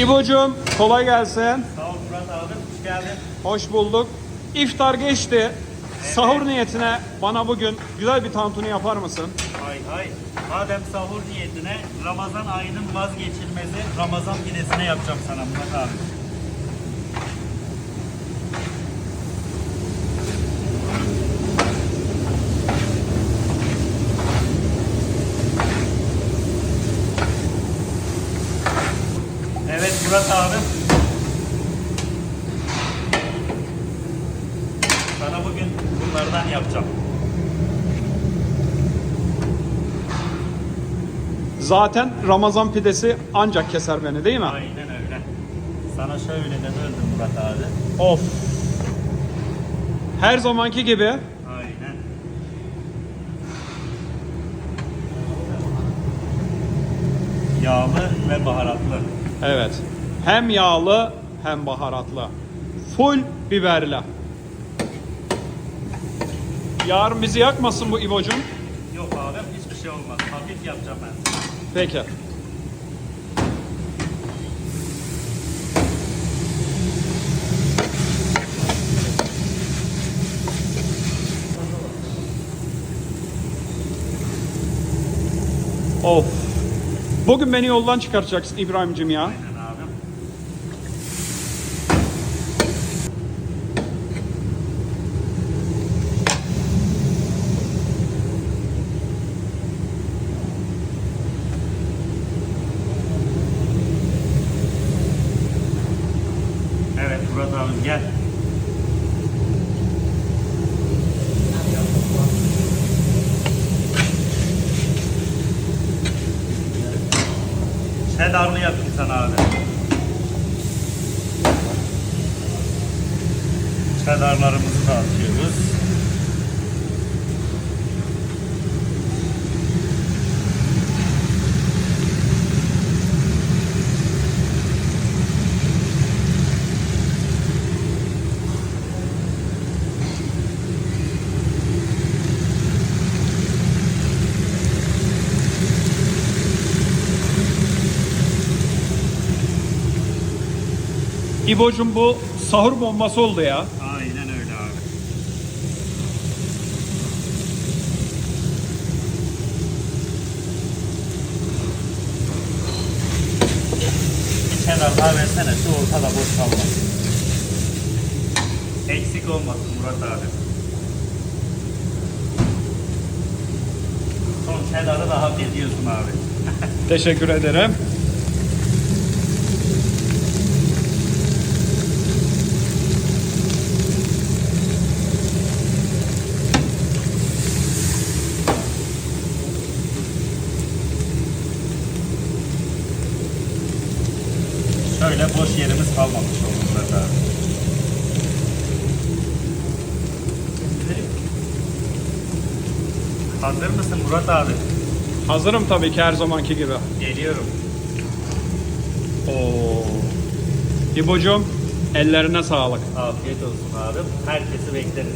İbocuğum kolay gelsin. Sağ ol Murat abi. Hoş geldin. Hoş bulduk. İftar geçti. Sahur niyetine bana bugün güzel bir tantuni yapar mısın? Hay hay. Madem sahur niyetine Ramazan ayının vazgeçilmezi Ramazan pidesine yapacağım sana Murat abi. Evet Murat abi. Sana bugün bunlardan yapacağım. Zaten Ramazan pidesi ancak keser beni değil mi? Aynen öyle. Sana şöyle de böldüm Murat abi. Of. Her zamanki gibi Aynen. Yağlı ve baharatlı. evet. Hem yağlı hem baharatlı. Full biberli. Yarın bizi yakmasın bu İbocuğum. Yok abi hiçbir şey olmaz. Hafif yapacağım ben. Peki. Of. Bugün beni yoldan çıkaracaksın İbrahim'cim ya. Aynen abi. Evet Murat abi gel. Cheddar'lı yapayım sana abi. Cheddar'larımızı da atıyoruz. İbocuğum bu sahur bombası oldu ya. Aynen öyle abi. Bir kenar daha versene şu ortada boş kalmasın. Eksik olmasın Murat abi. Son kenarı da hak ediyorsun abi. Teşekkür ederim. Şöyle boş yerimiz kalmamış oldu Murat abi. Hazır mısın Murat abi? Hazırım tabii ki her zamanki gibi. Geliyorum. Oo. İbocuğum ellerine sağlık. Afiyet olsun abi. Herkesi bekleriz.